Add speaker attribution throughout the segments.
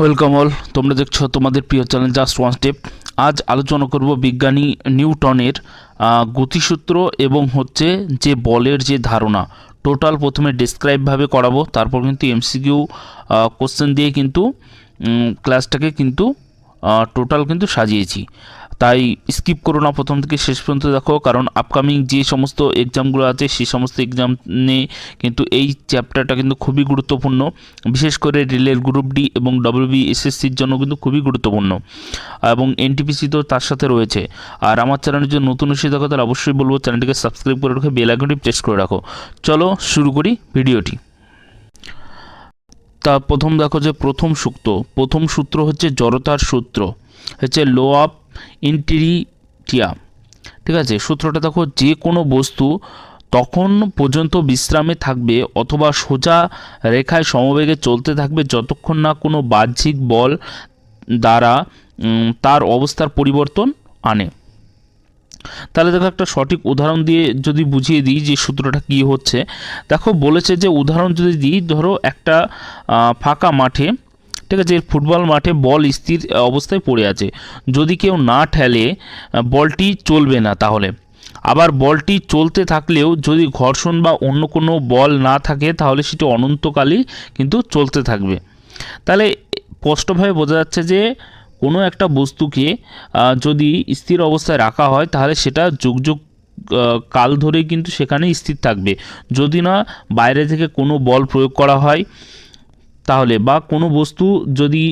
Speaker 1: Welcome all, তোমরা দেখছ তোমাদের প্রিয় চ্যানেল জাস্ট ওয়ান স্টেপ। আজ আলোচনা করব বিজ্ঞানী নিউটনের গতিসূত্র এবং হচ্ছে যে বলের যে ধারণা। টোটাল প্রথমে ডেসক্রাইবভাবে করাবো, তারপর কিন্তু এমসিকিউ কোশ্চেন দিয়ে কিন্তু ক্লাসটাকে কিন্তু টোটাল কিন্তু সাজিয়েছি। তাই স্কিপ করো না প্রথম থেকে শেষ পর্যন্ত দেখো, কারণ আপকামিং যে সমস্ত এক্সামগুলো আছে সেই সমস্ত এক্সাম নিয়ে কিন্তু এই চ্যাপ্টারটা কিন্তু খুবই গুরুত্বপূর্ণ। বিশেষ করে রেলের গ্রুপ ডি এবং ডব্লিউবি এসএসসির জন্য কিন্তু খুবই গুরুত্বপূর্ণ। এবং এনটিপিসি তো তার সাথে রয়েছে। আর আমার চ্যানেলের যে নতুন এসে দেখো তাহলে অবশ্যই বলব চ্যানেলটিকে সাবস্ক্রাইব করে রেখে বেল আইকনটি প্রেস করে রাখো। চলো শুরু করি ভিডিওটি। তা প্রথম দেখো যে প্রথম সূত্র। প্রথম সূত্র হচ্ছে জড়তার সূত্র। হচ্ছে লো অফ ইন্টেরিটিয়া ঠিক আছে? সূত্রটা দেখো, যে কোনো বস্তু তখন পর্যন্ত বিশ্রামে থাকবে অথবা সোজা রেখায় সমবেগে চলতে থাকবে যতক্ষণ না কোনো বাহ্যিক বল দ্বারা তার অবস্থার পরিবর্তন আনে। তাহলে দেখো একটা সঠিক উদাহরণ দিয়ে যদি বুঝিয়ে দিই যে সূত্রটা কী হচ্ছে। দেখো, বলেছে যে উদাহরণ যদি দিই, ধরো একটা ফাঁকা মাঠে ঠিক আছে ফুটবল মাঠে বল স্থির অবস্থায় পড়ে আছে। যদি কেউ না ঠেলে বলটি চলবে না তাহলে। আবার বলটি চলতে থাকলেও যদি ঘর্ষণ বা অন্য কোনো বল না থাকে, তাহলে সেটি অনন্তকালই কিন্তু চলতে থাকবে। তাহলে স্পষ্টভাবে বোঝা যাচ্ছে যে কোনো একটা বস্তুকে যদি স্থির অবস্থায় রাখা হয়, তাহলে সেটা যুগ যুগ কাল ধরেই কিন্তু সেখানে স্থির থাকবে। যদি না, বাইরে থেকে কোনো বল প্রয়োগ করা হয় তাহলে বা কোনো বস্তু যদি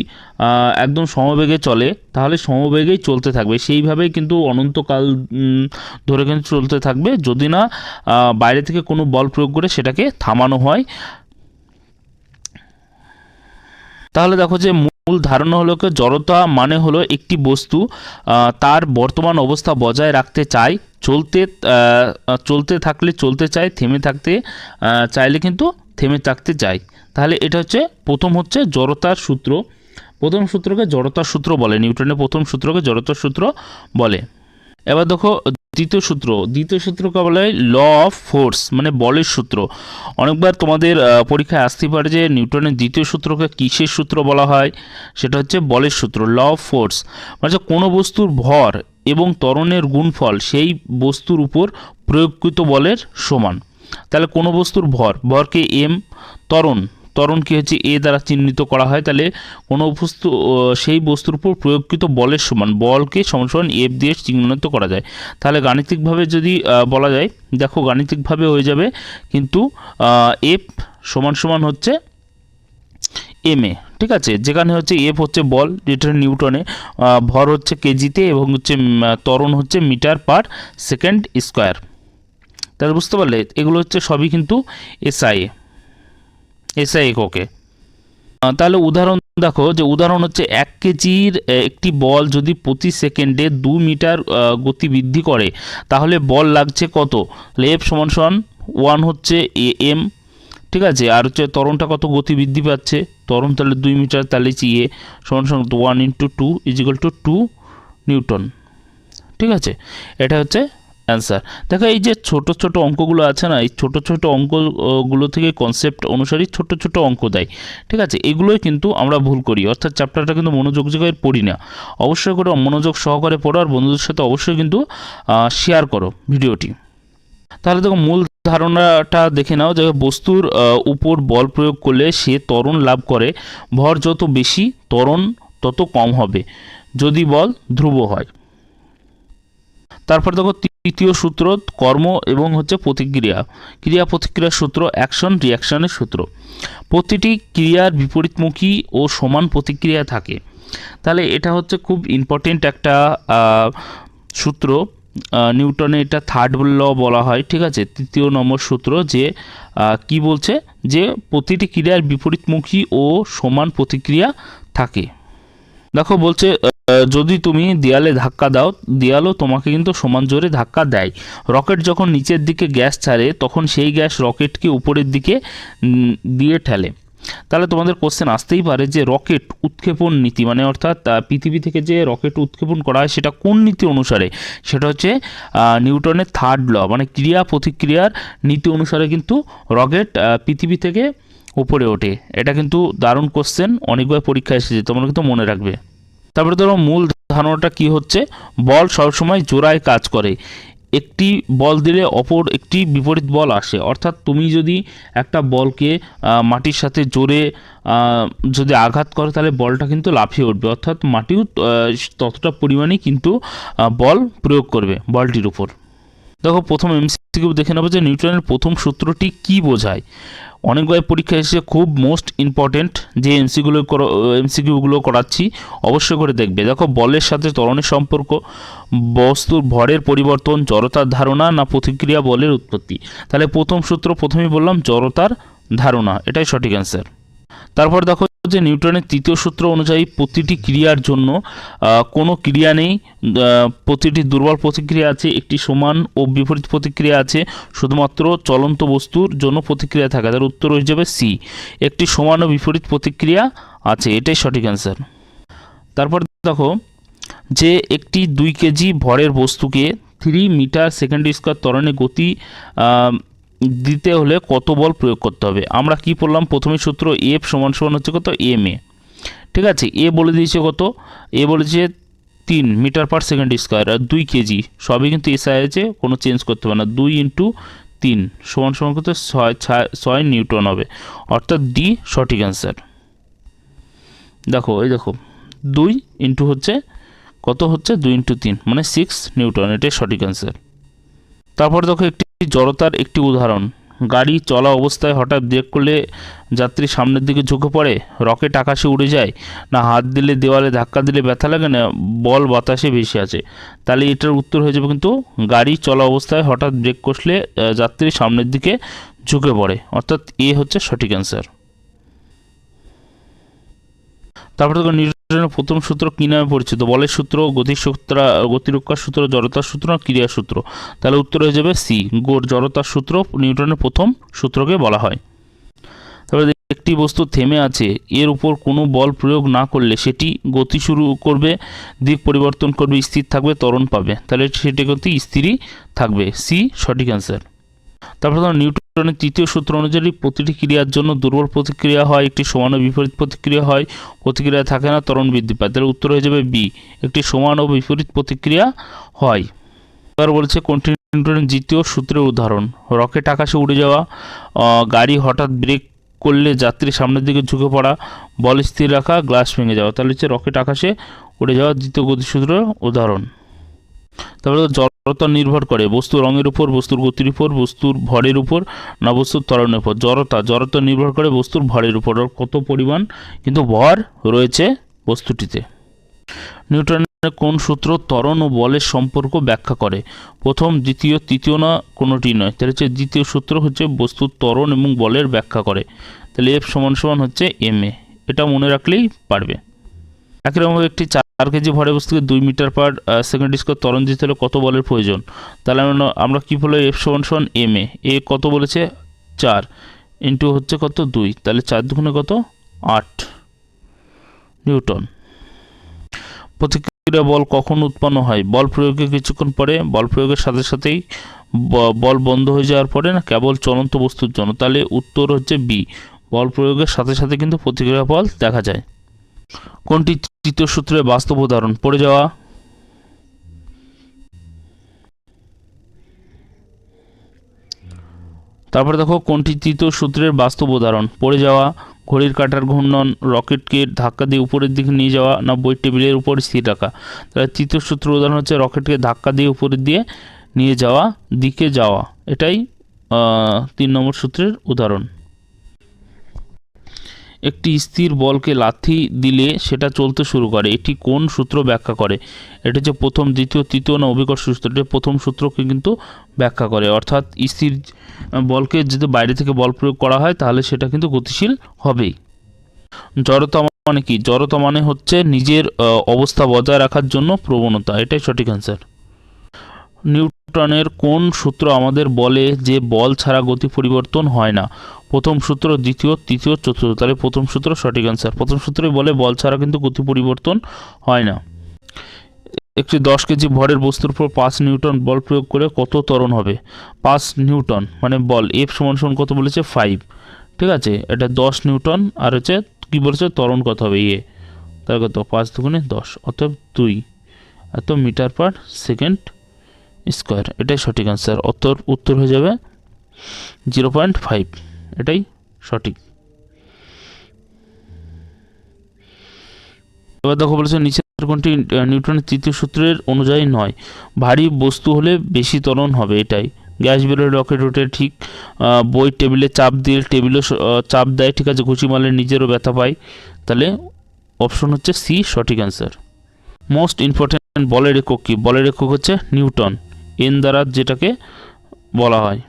Speaker 1: একদম সমবেগে চলে, তাহলে সমবেগেই চলতে থাকবে। সেইভাবেই কিন্তু অনন্তকাল ধরে কিন্তু চলতে থাকবে। যদি না বাইরে থেকে কোনো বল প্রয়োগ করে সেটাকে থামানো হয়। তাহলে দেখো যে মূল ধারণা হলো কি, জড়তা মানে হলো একটি বস্তু তার বর্তমান অবস্থা বজায় রাখতে চায়, চলতে চলতে থাকলে চলতে চায়, থেমে থাকতে চাইলে কিন্তু থেমে থাকতে চায়। তাহলে এটা হচ্ছে, প্রথম হচ্ছে জড়তার সূত্র। প্রথম সূত্রকে জড়তার সূত্র বলে, নিউটনের প্রথম সূত্রকে জড়তার সূত্র বলে। এবার দেখো, দ্বিতীয় সূত্র। দ্বিতীয় সূত্রকে বলা হয় ল অফ ফোর্স মানে বলের সূত্র। অনেকবার তোমাদের পরীক্ষায় আসতে পারে যে নিউটনের দ্বিতীয় সূত্রকে কিসের সূত্র বলা হয়? সেটা হচ্ছে বলের সূত্র, ল অফ ফোর্স। মানে কোনো বস্তুর ভর এবং ত্বরণের গুণফল সেই বস্তুর উপর প্রয়োগকৃত বলের সমান। তাহলে কোনো বস্তুর ভর, ভরকে এম, ত্বরণ। ত্বরণ কি হচ্ছে এ দ্বারা চিহ্নিত করা হয়, তাহলে কোনো বস্তু সেই বস্তুর উপর প্রয়োগকৃত বলের সমান, বলকে সমান সমান এফ দিয়ে চিহ্নিত করা যায়। তাহলে গাণিতিকভাবে যদি বলা যায়, দেখো গাণিতিকভাবে হয়ে যাবে, কিন্তু এফ সমান সমান হচ্ছে এম এ ঠিক আছে? যেখানে হচ্ছে এফ হচ্ছে বল, যেটা নিউটনে ভর হচ্ছে কেজিতে এবং হচ্ছে ত্বরণ হচ্ছে মিটার পার সেকেন্ড স্কোয়ার। তাহলে বুঝতে পারলে, এগুলো হচ্ছে সবই কিন্তু এসআই এসআই এককে তাহলে উদাহরণ দেখো যে উদাহরণ হচ্ছে এক কেজির একটি বল যদি প্রতি সেকেন্ডে দু মিটার গতি বৃদ্ধি করে, তাহলে বল লাগছে কত? এফ সমান সমান ওয়ান হচ্ছে এ এম ঠিক আছে? আর হচ্ছে তরণটা কত গতি বৃদ্ধি পাচ্ছে? তরণ তাহলে দুই মিটার, তাহলে ইয়ে সমান সমান one into two equal two two newton, ঠিক আছে? এটা হচ্ছে অ্যান্সার দেখো, এই যে ছোট ছোট অঙ্কগুলো আছে না, এই ছোট ছোট অঙ্কগুলো থেকে কনসেপ্ট অনুসারে ছোট ছোট অঙ্ক দেয়। ঠিক আছে? এগুলোই কিন্তু আমরা ভুল করি। অর্থাৎ চ্যাপ্টারটা কিন্তু মনোযোগ সহকারে পড়ি না। অবশ্যই করে মনোযোগ সহকারে পড়ো আর বন্ধুদের সাথে অবশ্যই কিন্তু শেয়ার করো ভিডিওটি। তাহলে দেখো, মূল ধারণাটা দেখে নাও যে বস্তুর উপর বল প্রয়োগ করলে সে ত্বরণ লাভ করে। ভর যত বেশি ত্বরণ তত কম হবে। যদি বল ধ্রুব হয়। তারপর দেখো তৃতীয় সূত্র, কর্ম এবং হচ্ছে প্রতিক্রিয়া। ক্রিয়া প্রতিক্রিয়ার সূত্র অ্যাকশন রিয়াকশনের সূত্র। প্রতিটি ক্রিয়ার বিপরীতমুখী ও সমান প্রতিক্রিয়া থাকে। তাহলে এটা হচ্ছে খুব ইম্পর্টেন্ট একটা সূত্র। নিউটনে এটা থার্ড ল বলা হয়, ঠিক আছে? তৃতীয় নম্বর সূত্র যে কি বলছে? যে প্রতিটি ক্রিয়ার বিপরীতমুখী ও সমান প্রতিক্রিয়া থাকে। দেখো বলছে যদি তুমি দেয়ালে ধাক্কা দাও, দেয়ালও তোমাকে কিন্তু সমান জোরে ধাক্কা দেয়। রকেট যখন নিচের দিকে গ্যাস ছাড়ে, তখন সেই গ্যাস রকেটকে উপরের দিকে দিয়ে ঠেলে। তাহলে তোমাদের কোশ্চেন আসতেই পারে যে রকেট উৎক্ষেপণ নীতি মানে অর্থাৎ পৃথিবী থেকে যে রকেট উৎক্ষেপণ করা হয়, সেটা কোন নীতি অনুসারে? সেটা হচ্ছে নিউটনের থার্ড ল মানে ক্রিয়া প্রতিক্রিয়ার নীতি অনুসারে কিন্তু রকেট পৃথিবী থেকে উপরে ওঠে। এটা কিন্তু দারুণ কোশ্চেন অনেকবার পরীক্ষায় এসেছে, তোমরা কিন্তু মনে রাখবে। তারপরে ধরো মূল ধারণাটা কি হচ্ছে? বল সবসময় জোড়ায় কাজ করে। একটি বল দিলে অপর একটি বিপরীত বল আসে। অর্থাৎ তুমি যদি একটা বলকে মাটির সাথে জোরে যদি আঘাত করো, তাহলে বলটা কিন্তু লাফিয়ে উঠবে। অর্থাৎ মাটিও ততটা পরিমাণেই কিন্তু বল প্রয়োগ করবে বলটির উপর। দেখো, প্রথম এমসিকিউ দেখে নেব যে নিউটনের প্রথম সূত্রটি কি বোঝায়। অনেকবার পরীক্ষা এসে খুব মোস্ট ইম্পর্টেন্ট যে এমসিগুলো এমসিকিউগুলো করাচ্ছি অবশ্যই করে দেখবে। দেখো, বলের সাথে ত্বরণের সম্পর্ক, বস্তুর ভরের পরিবর্তন, জড়তার ধারণা না প্রতিক্রিয়া বলের উৎপত্তি। তাহলে প্রথম সূত্র প্রথমেই বললাম জড়তার ধারণা, এটাই সঠিক অ্যান্সার তারপর দেখো যে নিউটনের তৃতীয় সূত্র অনুযায়ী প্রতিটি ক্রিয়ার জন্য কোনো ক্রিয়া নেই। প্রতিটি দুর্বল প্রতিক্রিয়া আছে, একটি সমান ও বিপরীত প্রতিক্রিয়া আছে। শুধুমাত্র চলন্ত বস্তুর জন্য প্রতিক্রিয়া থাকে। তার উত্তর হয়ে যাবে সি একটি সমান ও বিপরীত প্রতিক্রিয়া আছে। এটাই সঠিক অ্যান্সার তারপর দেখো যে একটি দুই কেজি ভরের বস্তুকে থ্রি মিটার সেকেন্ড স্কোয়ার ত্বরণে গতি দিতে হলে কত বল প্রয়োগ করতে হবে? আমরা কি পড়লাম? প্রথমে সূত্র এফ সমান সমান হচ্ছে কত? এম এ ঠিক আছে? এ বলে দিয়েছে কত? এ বলেছে তিন মিটার পার সেকেন্ড স্কোয়ার। আর দুই কেজি। সবই কিন্তু এসআই আছে কোনো চেঞ্জ করতে হবে না। দুই ইন্টু তিন সমান সমান ছয়, ছয়- ছয় নিউটন হবে। অর্থাৎ ডি সঠিক অ্যান্সার দেখো, এই দেখো। দুই ইন্টু হচ্ছে কত হচ্ছে? দুই ইন্টু তিন। মানে সিক্স নিউটন। এটাই সঠিক অ্যান্সার তারপর দেখো একটি জড়তার একটি উদাহরণ। গাড়ি চলা অবস্থায় হঠাৎ ব্রেক করলে যাত্রী সামনের দিকে ঝুঁকে পড়ে, রকেট আকাশে উড়ে যায়, না হাত দিলে দেওয়ালে ধাক্কা দিলে ব্যথা লাগে না, বল বাতাসে ভেসে আছে তাহলে এটার উত্তর হয়ে যাবে কিন্তু গাড়ি চলা অবস্থায় হঠাৎ ব্রেক কষলে যাত্রী সামনের দিকে ঝুঁকে পড়ে। অর্থাৎ এ হচ্ছে সঠিক অ্যান্সার তারপর নিউটনের প্রথম সূত্র কী নামে পরিচিত? বলের সূত্র, গতির সূত্র গতিরক্ষার সূত্র, জড়তার সূত্র আর ক্রিয়ার সূত্র? তাহলে উত্তর হয়ে যাবে সি, গোর জড়তার সূত্র, নিউটনের প্রথম সূত্রকে বলা হয়। তারপরে একটি বস্তু থেমে আছে, এর উপর কোনো বল প্রয়োগ না করলে সেটি গতি শুরু করবে, দিক পরিবর্তন করবে, স্থির থাকবে, ত্বরণ পাবে। তাহলে সেটি কিন্তু স্থিরই থাকবে। সি, সঠিক অ্যান্সার তারপর ধরো নিউটনের তৃতীয় সূত্র অনুযায়ী প্রতিটি ক্রিয়ার জন্য দুর্বল প্রতিক্রিয়া হয়, একটি সমান ও বিপরীত প্রতিক্রিয়া হয়, প্রতিক্রিয়া থাকে না, ত্বরণ বৃদ্ধি পায়। তাহলে উত্তর হয়ে যাবে বি, একটি সমান ও বিপরীত প্রতিক্রিয়া হয়। এবার বলছে কোনটি নিউটনের দ্বিতীয় সূত্রের উদাহরণ, রকেট আকাশে উড়ে যাওয়া গাড়ি হঠাৎ ব্রেক করলে যাত্রী সামনের দিকে ঝুঁকে পড়া, বল স্থির রাখা গ্লাস ভেঙে যাওয়া। তাহলে হচ্ছে রকেট আকাশে উড়ে যাওয়া দ্বিতীয় গতিসূত্রের উদাহরণ। তারপরে জড়তা নির্ভর করে, বস্তুর রঙের উপর, বস্তুর গতির উপর, বস্তুর ভরের উপর, না বস্তুর ত্বরণের উপর। জড়তা জড়তা নির্ভর করে বস্তুর ভরের উপর কত পরিমাণ কিন্তু ভর রয়েছে বস্তুটিতে। নিউটনের কোন সূত্র ত্বরণ ও বলের সম্পর্ক ব্যাখ্যা করে? প্রথম, দ্বিতীয়, তৃতীয় না কোনোটি নয়? তাহলে হচ্ছে দ্বিতীয় সূত্র হচ্ছে বস্তুর ত্বরণ এবং বলের ব্যাখ্যা করে। তাহলে এফ সমান সমান হচ্ছে এম এ এটা মনে রাখলেই পারবে। একই রকম একটি চার কেজি ভরে বস্তুকে দুই মিটার পার সেকেন্ড স্কোয়ার ত্বরণ দিতে হলে কত বলের প্রয়োজন? তাহলে আমরা কী বলে এফ সমান সমান এম এ এ কত বলেছে? চার। ইন্টু হচ্ছে কত? দুই। তাহলে চার দুগুণে কত? আট। নিউটন। প্রতিক্রিয়া বল কখন উৎপন্ন হয়? বল প্রয়োগের কিছুক্ষণ পরে, বল প্রয়োগের সাথে সাথেই বল বন্ধ হয়ে যাওয়ার পরে না, কেবল চলন্ত বস্তুর জন্য। তাহলে উত্তর হচ্ছে বি বল প্রয়োগের সাথে সাথে কিন্তু প্রতিক্রিয়া বল দেখা যায়। কোনটি তৃতীয় সূত্রের বাস্তব উদাহরণ? পড়ে যাওয়া। তারপরে দেখো, কোনটি তৃতীয় সূত্রের বাস্তব উদাহরণ? পড়ে যাওয়া, ঘড়ির কাঁটার ঘূর্ণন, রকেটকে ধাক্কা দিয়ে উপরের দিকে নিয়ে যাওয়া না বই টেবিলের উপর স্থির রাখা। তাহলে তৃতীয় সূত্র উদাহরণ হচ্ছে রকেটকে ধাক্কা দিয়ে উপরের দিয়ে নিয়ে যাওয়া, দিকে যাওয়া। এটাই তিন নম্বর সূত্রের উদাহরণ। একটি স্থির বলকে লাথি দিলে সেটা চলতে শুরু করে। এটি কোন সূত্র ব্যাখ্যা করে? এটা হচ্ছে প্রথম, দ্বিতীয়, তৃতীয় না অভিকর্ষ সূত্র? এটা প্রথম সূত্রকে কিন্তু ব্যাখ্যা করে। অর্থাৎ স্থির বলকে যদি বাইরে থেকে বল প্রয়োগ করা হয়, তাহলে সেটা কিন্তু গতিশীল হবেই। জড়তা মানে কি? জড়তা মানে হচ্ছে নিজের অবস্থা বজায় রাখার জন্য প্রবণতা। এটাই সঠিক অ্যান্সার নিউটনের কোন সূত্র আমাদের বলে যে বল ছাড়া গতি পরিবর্তন হয় না? প্রথম সূত্র, দ্বিতীয়, তৃতীয়, চতুর্থ। তাহলে প্রথম সূত্র সঠিক অ্যান্সার প্রথম সূত্রে বলে বল ছাড়া কিন্তু গতি পরিবর্তন হয় না। একটি দশ কেজি ভরের বস্তুর উপর পাঁচ নিউটন বল প্রয়োগ করে কত ত্বরণ হবে? পাঁচ নিউটন মানে বল। এফ সমান সমান কত বলেছে? ফাইভ ঠিক আছে? এটা দশ নিউটন, আর হচ্ছে কী বলেছে? ত্বরণ কত হবে? ইয়ে তার কত? পাঁচ দুগুণে দশ, অতএব দুই। এত মিটার পার সেকেন্ড স্কোয়ার এটাই সঠিক অ্যান্সার উত্তর উত্তর হয়ে যাবে জিরো পয়েন্ট ফাইভ এটাই সঠিক। এবার দেখো বলেছে, নিচের কোনটি নিউটনের তৃতীয় সূত্রের অনুযায়ী নয়। ভারী বস্তু হলে বেশি ত্বরণ হবে, এটাই। গ্যাস বেরোয় রকেট ওঠে ঠিক বই টেবিলে চাপ দিয়ে টেবিলে চাপ দেয়, ঠিক আছে, ঘুষি মারলে নিজেরও ব্যথা পায়। তাহলে অপশন হচ্ছে সি, সঠিক অ্যান্সার মোস্ট ইম্পর্ট্যান্ট বলের একক কী? বলের একক হচ্ছে নিউটন। এন দ্বারা যেটাকে বলা হয়।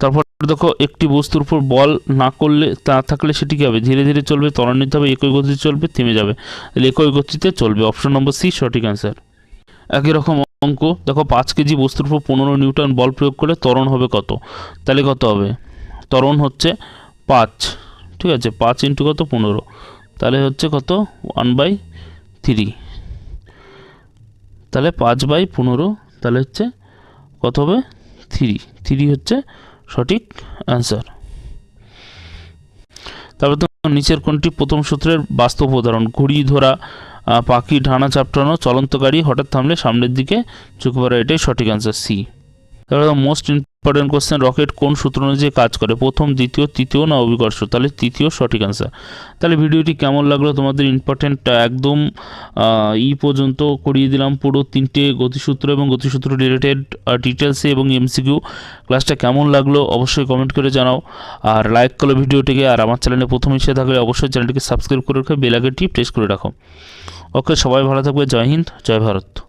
Speaker 1: তারপর দেখো, একটি বস্তুর উপর বল না করলে, তা থাকলে সেটি কী হবে? ধীরে ধীরে চলবে ত্বরান্বিত হবে, একই গতিতে চলবে, থেমে যাবে। তাহলে একই গতিতে চলবে। অপশন নম্বর সি সঠিক অ্যান্সার একই রকম অঙ্ক। দেখো, পাঁচ কেজি বস্তুর উপর পনেরো নিউটন বল প্রয়োগ করলে ত্বরণ হবে কত? তাহলে কত হবে? ত্বরণ হচ্ছে পাঁচ। ঠিক আছে, পাঁচ ইন্টু কত? পনেরো। তাহলে হচ্ছে কত? ওয়ান বাই থ্রি তাহলে পাঁচ বাই পনেরো তাহলে হচ্ছে কত হবে? থ্রি থ্রি হচ্ছে সঠিক অ্যান্সার তারপর তো নিচের কোনটি? প্রথম সূত্রের বাস্তব উদাহরণ। ঘুড়ি ধরা পাখি ঢানা চাপটানো, চলন্ত গাড়ি, হঠাৎ থামলে সামনের দিকে চোখ পড়া এটাই সঠিক অ্যান্সার সি তারপরে মোস্ট ইম্পর্টেন্ট কোশ্চেন রকেট কোন সূত্র অনুযায়ী কাজ করে? প্রথম, দ্বিতীয়, তৃতীয় না অভিকর্ষ তাহলে তৃতীয় সঠিক অ্যান্সার তাহলে ভিডিওটি কেমন লাগল? তোমাদের ইম্পর্টেন্ট একদম ই পর্যন্ত করিয়ে দিলাম পুরো তিনটে গতিসূত্র এবং গতিসূত্র রিলেটেড ডিটেলসে এবং এমসিকিউ ক্লাসটা কেমন লাগল? অবশ্যই কমেন্ট করে জানাও। আর লাইক করো ভিডিওটিকে। আর আমার চ্যানেলে প্রথম এসে থাকলে অবশ্যই চ্যানেলটিকে সাবস্ক্রাইব করে রেখে বেল আইকনটি প্রেস করে রাখো। ওকে সবাই ভালো থাকবে। জয় হিন্দ, জয় ভারত।